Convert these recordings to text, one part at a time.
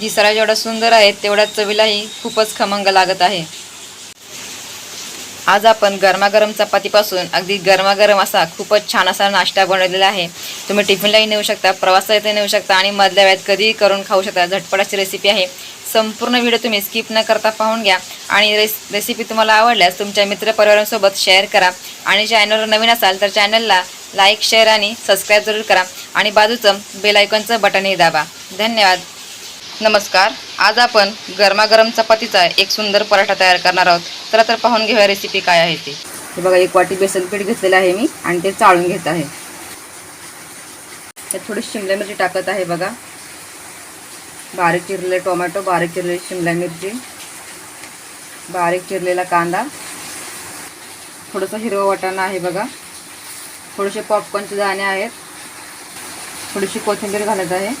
दिसायला जेवढा सुंदर आहे तेवढ्या चवीलाही खूपच खमंग लागत आहे. आज आपण गरमागरम चपातीपासून अगदी गरमागरम असा खूपच छान असा नाश्ता बनवलेला आहे. तुम्ही टिफिनलाही नेऊ शकता प्रवासातही नेऊ शकता आणि मधल्या वेळात कधीही करून खाऊ शकता. झटपटाची रेसिपी आहे. संपूर्ण व्हिडिओ तुम्ही स्किप न करता पाहून घ्या. आणि रेस रेसिपी तुम्हाला आवडल्यास तुमच्या मित्रपरिवारांसोबत शेअर करा. आणि चॅनलवर नवीन असाल तर चॅनलला लाईक शेअर आणि सबस्क्राईब जरूर करा. आणि बाजूचं बेलायकॉनचं बटनही दाबा. धन्यवाद. नमस्कार आज आपण गरमागरम चपातीचा एक सुंदर पराठा तयार करणार आहोत. चला तर पाहून घेऊया रेसिपी काय आहे ती. हे बघा एक वाटी बेसन पीठ घेतलेलं आहे मी आणि ते चाळून घेत आहे. त्यात थोडी शिमला मिरची टाकत आहे बघा. बारीक चिरलेले टोमॅटो बारीक चिरलेली शिमला मिरची बारीक चिरलेला कांदा. थोडंसं हिरवं वाटाणा आहे बघा. थोडेसे पॉपकॉर्नचे दाणे आहेत. थोडीशी कोथिंबीर घालत आहे.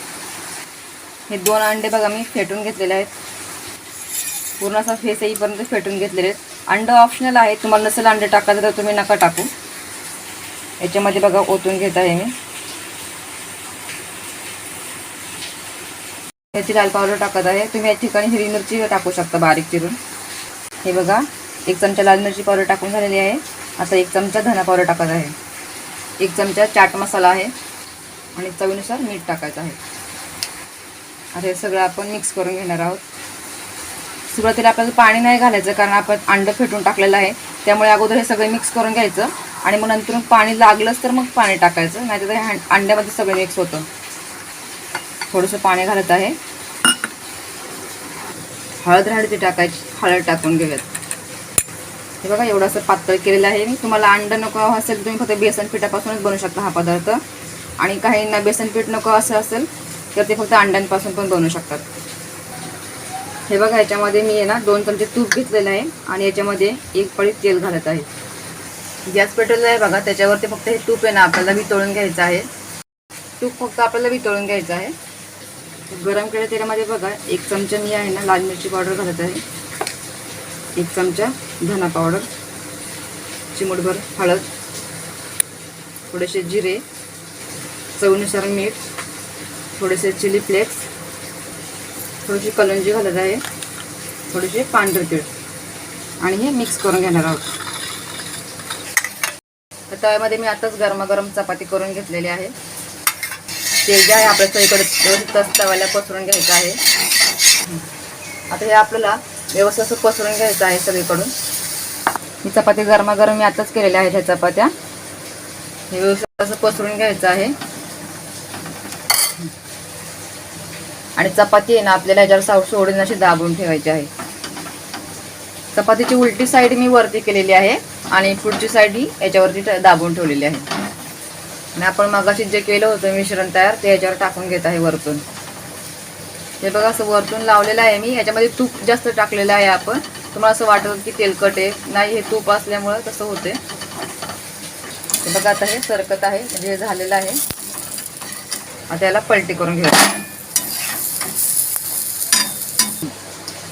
हे दोन अंडे बघा मी फेटून घेतलेले आहेत. पूर्ण असा फेस येईपर्यंत फेटून घेतलेले आहेत. अंडं ऑप्शनल आहे तुम्हाला नसेल अंडे टाकायचं तर तुम्ही नका टाकू. याच्यामध्ये बघा ओतून घेत आहे मी. याची लाल पावडर टाकत आहे. तुम्ही या ठिकाणी हिरवी मिरची टाकू शकता बारीक चिरून. हे बघा एक चमचा लाल मिरची पावडर टाकून झालेली आहे. आता एक चमचा धना पावडर टाकत आहे. एक चमचा चाट मसाला आहे. आणि चवीनुसार मीठ टाकायचं आहे. आता हे सगळं आपण मिक्स करून घेणार आहोत. सुरुवातीला आपल्याला पाणी नाही घालायचं कारण आपण अंड फेटून टाकलेलं आहे. त्यामुळे अगोदर हे सगळं मिक्स करून घ्यायचं आणि मग नंतर पाणी लागलंच तर मग पाणी टाकायचं नाहीतर ते अंड्यामध्ये सगळं मिक्स होतं. थोडंसं पाणी घालत आहे. हळद राहते टाकायची हळद टाकून घेऊयात. हे बघा एवढं असं पातळ केलेलं आहे मी. तुम्हाला अंडं नको असेल तुम्ही फक्त बेसन पिठापासूनच बनवू शकता हा पदार्थ. आणि काहींना बेसन पीठ नको असं असेल तर ते फक्त अंड्यांपासून पण बनवू शकतात. हे बघा याच्यामध्ये मी आहे ना दोन चमचे तूप घेतलेलं आहे आणि याच्यामध्ये एक पळी तेल घालत आहे. गॅस पेटवलेला आहे बघा त्याच्यावरती फक्त हे तूप आहे ना आपल्याला वितळून घ्यायचं आहे. तूप फक्त आपल्याला वितळून घ्यायचं आहे. गरम केलेल्या तेलामध्ये बघा एक चमचा मी आहे ना लाल मिरची पावडर घालत आहे. एक चमचा धना पावडर चिमूटभर हळद थोडेसे जिरे चवीनुसार मीठ थोडेसे चिली फ्लेक्स थोडीशी कलंजी घालत आहे थोडेसे पांढरे तीळ. आणि हे मिक्स करून घेणार आहोत. तर तव्यामध्ये मी आताच गरमागरम चपाती करून घेतलेली आहे. तेल जे आहे आपल्या सगळीकडे तस तव्याला पसरून घ्यायचं आहे. आता हे आपल्याला व्यवस्थित असं पसरून घ्यायचं आहे सगळीकडून. ही चपाती गरमागरम मी आताच केलेल्या आहेत ह्या चपात्या. हे व्यवस्थित असं पसरून घ्यायचं आहे. आणि चपाती आहे ना आपल्याला ह्याच्यावर साव सोडून अशी दाबून ठेवायची आहे. चपातीची उलटी साईड मी वरती केलेली आहे आणि पुढची साईड ही याच्यावरती दाबून ठेवलेली आहे. आणि आपण मगाशी जे केलं होतं मिश्रण तयार ते याच्यावर टाकून घेत आहे वरतून. हे बघा असं वरतून लावलेलं आहे मी. याच्यामध्ये तूप जास्त टाकलेलं आहे आपण. तुम्हाला असं वाटत की तेलकट आहे. नाही हे तूप असल्यामुळं तसं होते हे बघा आता हे सरकत आहे. म्हणजे हे झालेलं आहे. आता याला पलटी करून घ्यायचं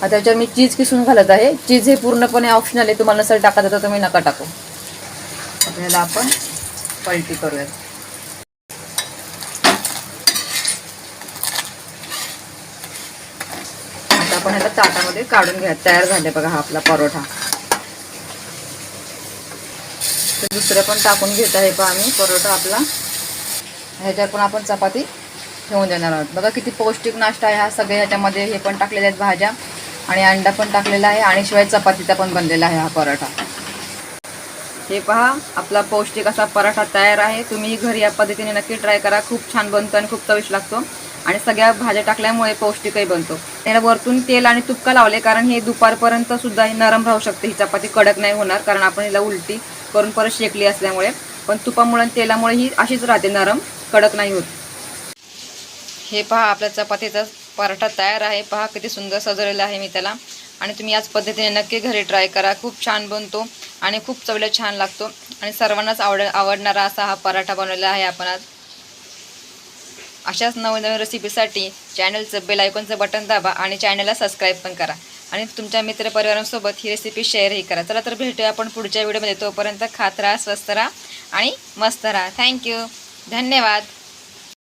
आता याच्यावर मी चीज किसून घालत आहे. चीज हे पूर्णपणे ऑप्शनल आहे. तुम्हाला नसेल टाकत तर तुम्ही नका टाकू. आपल्याला आपण पलटी करूयात. आता आपण ह्याला ताटामध्ये काढून घ्या. तयार झाले बघा हा आपला परोठा. तर दुसरं पण टाकून घेत आहे पहा आम्ही. परोठा आपला. ह्याच्यावर पण आपण चपाती ठेवून देणार आहोत. बघा किती पौष्टिक नाश्ता आहे हा. सगळे ह्याच्यामध्ये हे पण टाकलेले आहेत भाज्या. आणि अंडा पण टाकलेला आहे आणि शिवाय चपातीचा पण बनलेला आहे हा पराठा. हे पहा आपला पौष्टिक असा पराठा तयार आहे. तुम्ही घरी या पद्धतीने नक्की ट्राय करा. खूप छान बनतो आणि खूप चविष्ट लागतो. आणि सगळ्या भाज्या टाकल्यामुळे पौष्टिकही बनतो. त्याला वरतून तेल आणि तुपका लावले कारण हे दुपारपर्यंत सुद्धा ही नरम राहू शकते. ही चपाती कडक नाही होणार कारण आपण हिला उलटी करून परत शेकली असल्यामुळे. पण तुपामुळे तेलामुळे ही अशीच राहते नरम कडक नाही होत. हे पहा आपल्या चपातीचा पराठा तयार आहे. पहा किती सुंदर सजवलेला आहे मी त्याला. आणि तुम्ही याच पद्धतीने नक्की घरी ट्राय करा. खूप छान बनतो आणि खूप चवला छान लागतो. आणि सर्वांनाच आवड आवडणारा असा हा पराठा बनवलेला आहे आपण आज. अशाच नवीन नवीन रेसिपीसाठी चॅनलचं बेल आयकॉनचं बटन दाबा आणि चॅनलला सबस्क्राईब पण करा. आणि तुमच्या मित्रपरिवारांसोबत ही रेसिपी शेअरही करा. चला तर भेटूया आपण पुढच्या व्हिडिओमध्ये तोपर्यंत खात राहा स्वस्त राहा आणि मस्त राहा. थँक्यू धन्यवाद.